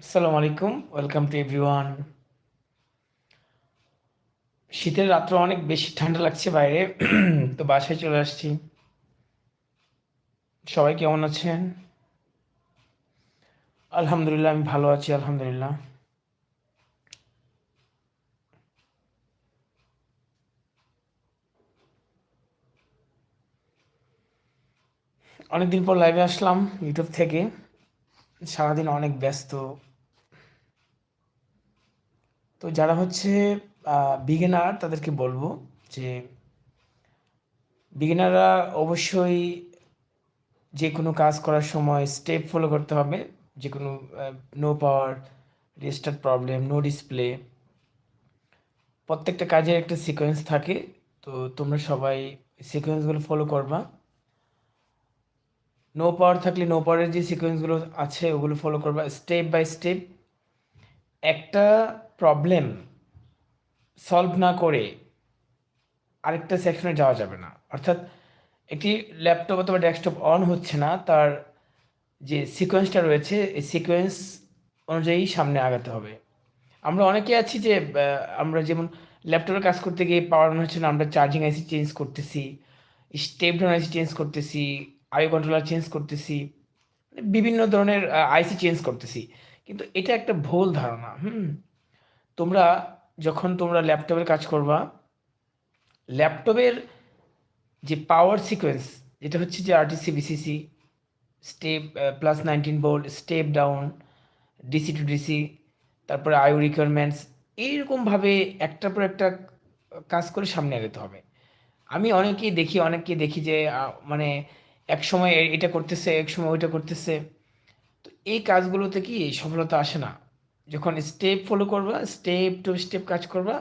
আসসালামু আলাইকুম, welcome to everyone. শীতের রাত্র অনেক বেশি ঠান্ডা লাগছে বাইরে, তো বাসায় চলে আসছি। সবাই কেমন আছেন? আলহামদুলিল্লাহ, আমি ভালো আছি, আলহামদুলিল্লাহ। অনেকদিন পর লাইভে আসলাম ইউটিউব থেকে। সারাদিন অনেক ব্যস্ত। তো যারা হচ্ছে বিগিনার তাদেরকে বলব যে বিগিনাররা অবশ্যই যে কোনো কাজ করার সময় স্টেপ ফলো করতে হবে। যে কোনো no power register problem no display প্রত্যেকটা কাজের একটা সিকোয়েন্স থাকে। তো তোমরা সবাই সিকোয়েন্সগুলো ফলো করবা। নো পাওয়ার থাকলে নো পাওয়ারের যে সিকোয়েন্সগুলো আছে, ওগুলো ফলো করবা স্টেপ বাই স্টেপ একটা প্রবলেম সলভ না করে আরেকটা সেকশনে যাওয়া যাবে না। অর্থাৎ একটি ল্যাপটপ অথবা ডেস্কটপ অন হচ্ছে না, তার যে সিকোয়েন্সটা রয়েছে, এই সিকোয়েন্স অনুযায়ী সামনে আগাতে হবে। আমরা অনেকে আছি যে আমরা যেমন ল্যাপটপে কাজ করতে গিয়ে পাওয়ার অন হচ্ছে না, আমরা চার্জিং আইসি চেঞ্জ করতেছি স্টেপ ডাউন আইসি চেঞ্জ করতেছি আইও কন্ট্রোলার চেঞ্জ করতেছি বিভিন্ন ধরনের আইসি চেঞ্জ করতেছি। কিন্তু এটা একটা ভুল ধারণা, হুম? তোমরা যখন তোমরা ল্যাপটপের কাজ করবা ল্যাপটপের যে পাওয়ার সিকোয়েন্স যেটা হচ্ছে যে RTC BCC step plus nineteen volt step down DC to DC তারপরে আয়ু রিকোয়ারমেন্টস এইরকমভাবে একটার পর একটা কাজ করে সামনে আগাতে হবে। আমি অনেকেই দেখি, অনেককে দেখি যে মানে এক সময় এটা করতেছে এক সময় ওইটা করতেছে। তো এই কাজগুলোতে কি সফলতা আসে না? যখন স্টেপ ফলো করবা স্টেপ টু স্টেপ কাজ করবা,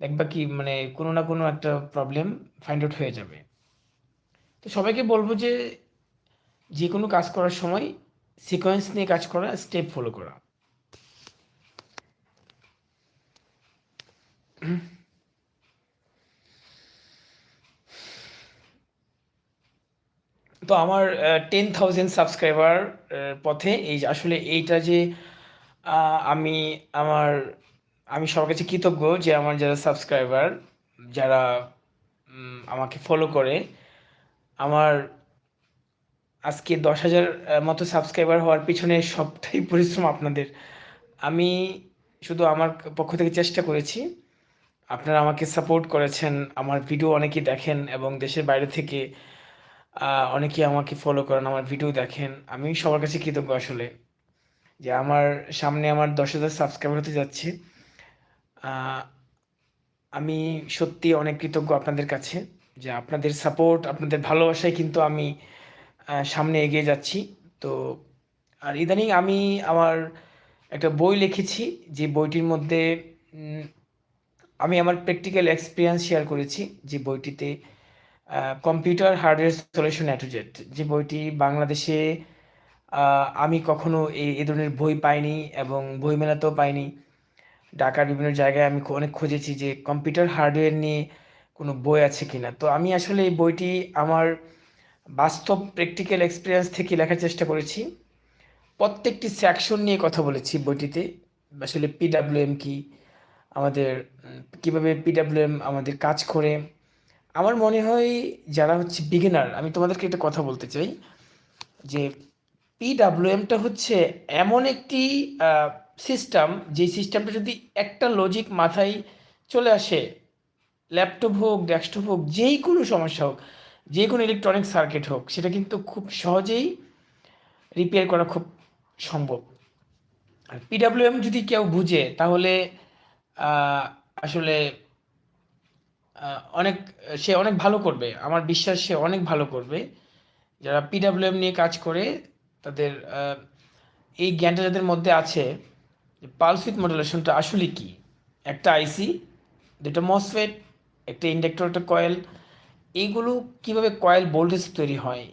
দেখবা কি মানে কোনো না কোনো একটা প্রবলেম ফাইন্ড আউট হয়ে যাবে। তো সবাইকে বলব যে যে কোনো কাজ করার সময় সিকোয়েন্স নিয়ে কাজ করা স্টেপ ফলো করা। তো আমার টেন থাউজেন্ড সাবস্ক্রাইবার পথে এই আসলে এইটা যে আমি আমার, আমি সবার কাছে কৃতজ্ঞ যে আমার যারা সাবস্ক্রাইবার যারা আমাকে ফলো করে, আমার আজকে দশ হাজার মতো সাবস্ক্রাইবার হওয়ার পিছনে সবটাই পরিশ্রম আপনাদের। আমি শুধু আমার পক্ষ থেকে চেষ্টা করেছি। আপনারা আমাকে সাপোর্ট করেছেন, আমার ভিডিও অনেকেই দেখেন এবং দেশের বাইরে থেকে অনেকেই আমাকে ফলো করেন, আমার ভিডিও দেখেন। আমি সবার কাছে কৃতজ্ঞ আসলে যে আমার সামনে আমার দশ হাজার সাবস্ক্রাইবার হতে যাচ্ছে। আমি সত্যি অনেক কৃতজ্ঞ আপনাদের কাছে যে আপনাদের সাপোর্ট আপনাদের ভালোবাসায় কিন্তু আমি সামনে এগিয়ে যাচ্ছি। তো, আর ইদানিং আমি আমার একটা বই লিখেছি, যে বইটির মধ্যে আমি আমার প্র্যাকটিক্যাল এক্সপিরিয়েন্স শেয়ার করেছি, যে বইটিতে কম্পিউটার হার্ডওয়্যার সলিউশন অ্যাটুজেট যে বইটি বাংলাদেশে আমি কখনো এই এ ধরনের বই পাইনি এবং বই মেলাতেও পাইনি। ঢাকার বিভিন্ন জায়গায় আমি অনেক খুঁজেছি যে কম্পিউটার হার্ডওয়্যার নিয়ে কোনো বই আছে কিনা। তো আমি আসলে এই বইটি আমার বাস্তব প্র্যাকটিক্যাল এক্সপিরিয়েন্স থেকে লেখার চেষ্টা করেছি। প্রত্যেকটি সেকশন নিয়ে কথা বলেছি বইটিতে। আসলে পিডাব্লিউএম কি, আমাদের কীভাবে পিডাব্লিউএম আমাদের কাজ করে আমার মনে হয় যারা হচ্ছে বিগিনার আমি তোমাদেরকে একটা কথা বলতে চাই, যে পিডাব্লিউএমটা হচ্ছে এমন একটি সিস্টেম যে সিস্টেমটা যদি একটা লজিক মাথায় চলে আসে ল্যাপটপ হোক ডেস্কটপ হোক, যেই কোনো সমস্যা হোক যে কোনো ইলেকট্রনিক সার্কিট হোক, সেটা কিন্তু খুব সহজেই রিপেয়ার করা খুব সম্ভব। আর পিডাব্লিউএম যদি কেউ বুঝে, তাহলে আসলে অনেক, সে অনেক ভালো করবে। আমার বিশ্বাস সে অনেক ভালো করবে। যারা পিডাব্লিউএম নিয়ে কাজ করে, তাদের এই জ্ঞানটা যাদের মধ্যে আছে, যে উইথ মডুলেশনটা আসলে কি? একটা আইসি দুটো মসফেট একটা ইন্ডাক্টর একটা কয়েল এইগুলো কীভাবে কয়েল ভোল্টেজ তৈরি হয়?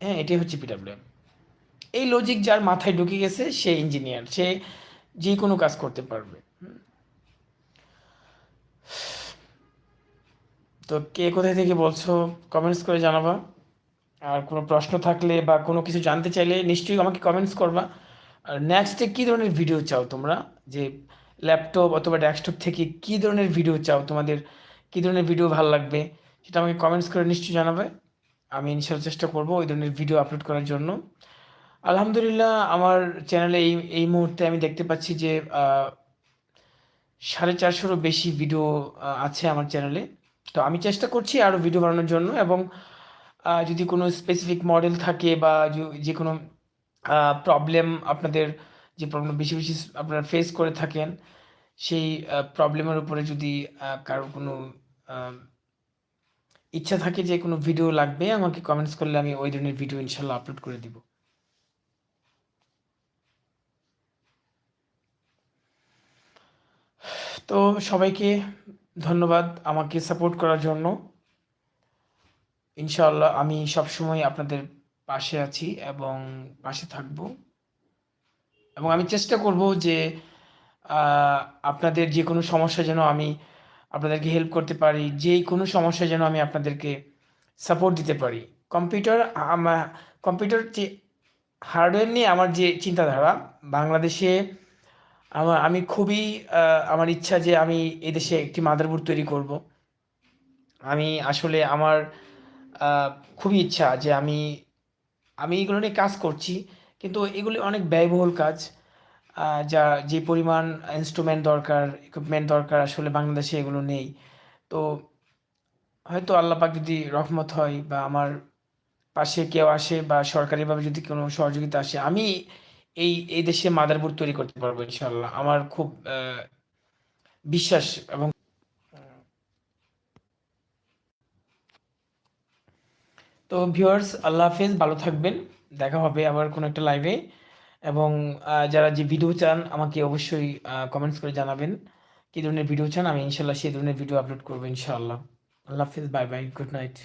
হ্যাঁ এটাই হচ্ছে পিডাব্লিউএম এই লজিক যার মাথায় ঢুকে গেছে, সে ইঞ্জিনিয়ার সে যে কোনো কাজ করতে পারবে। তো কে কোথায় থেকে বলছো? কমেন্টস করে জানাবা। আর কোনো প্রশ্ন থাকলে বা কোনো কিছু জানতে চাইলে নিশ্চয়ই আমাকে কমেন্টস করবা। আর নেক্সটে কী ধরনের ভিডিও চাও তোমরা? যে ল্যাপটপ অথবা ডেস্কটপ থেকে কী ধরনের ভিডিও চাও? তোমাদের কী ধরনের ভিডিও ভালো লাগবে? সেটা আমাকে কমেন্টস করে নিশ্চয়ই জানাবে। আমি ইনশাল্লাহ চেষ্টা করব ওই ধরনের ভিডিও আপলোড করার জন্য। আলহামদুলিল্লাহ, আমার চ্যানেলে এই এই মুহূর্তে আমি দেখতে পাচ্ছি যে সাড়ে চারশোরও বেশি ভিডিও আছে আমার চ্যানেলে তো আমি চেষ্টা করছি আরও ভিডিও বানানোর জন্য এবং যদি কোনো স্পেসিফিক মডেল থাকে বা যে- কোনো প্রবলেম আপনাদের, যে প্রবলেম বেশি বেশি আপনারা ফেস করে থাকেন, সেই প্রবলেমের উপরে যদি কারোর কোনো ইচ্ছা থাকে যে কোনো ভিডিও লাগবে, আমাকে কমেন্টস করলে আমি ওই ধরনের ভিডিও ইনশাল্লাহ আপলোড করে দিব। তো সবাইকে ধন্যবাদ আমাকে সাপোর্ট করার জন্য। ইনশাআল্লাহ আমি সবসময় আপনাদের পাশে আছি এবং পাশে থাকব। এবং আমি চেষ্টা করব যে আপনাদের যে কোনো সমস্যা যেন আমি আপনাদেরকে হেল্প করতে পারি যে কোনো সমস্যা যেন আমি আপনাদেরকে সাপোর্ট দিতে পারি। কম্পিউটার আমার কম্পিউটার যে হার্ডওয়্যার নিয়ে আমার যে চিন্তাধারা, বাংলাদেশে আমার, আমি খুবই আমার ইচ্ছা যে আমি এদেশে একটি মাদারবোর্ড তৈরি করব। আমি আসলে আমার খুবই ইচ্ছা যে আমি আমি এগুলো নিয়ে কাজ করছি, কিন্তু এগুলি অনেক ব্যয়বহুল কাজ যা, যে পরিমাণ ইনস্ট্রুমেন্ট দরকার ইকুইপমেন্ট দরকার আসলে বাংলাদেশে এগুলো নেই। তো হয়তো আল্লাহ পাক যদি রহমত হয় বা আমার পাশে কেউ আসে বা সরকারিভাবে যদি কোনো সহযোগিতা আসে, আমি এই এই দেশে মাদারবোর্ড তৈরি করতে পারব ইনশাল্লাহ আমার খুব বিশ্বাস এবং তো ভিউয়ার্স আল্লাহ হাফেজ, ভালো থাকবেন। দেখা হবে আবার কোনো একটা লাইভে এবং যারা যে ভিডিও চান, আমাকে অবশ্যই কমেন্টস করে জানাবেন। কী ধরনের ভিডিও চান? আমি ইনশাল্লাহ সেই ধরনের ভিডিও আপলোড করব ইনশাআল্লাহ। আল্লাহ হাফেজ বাই বাই গুড নাইট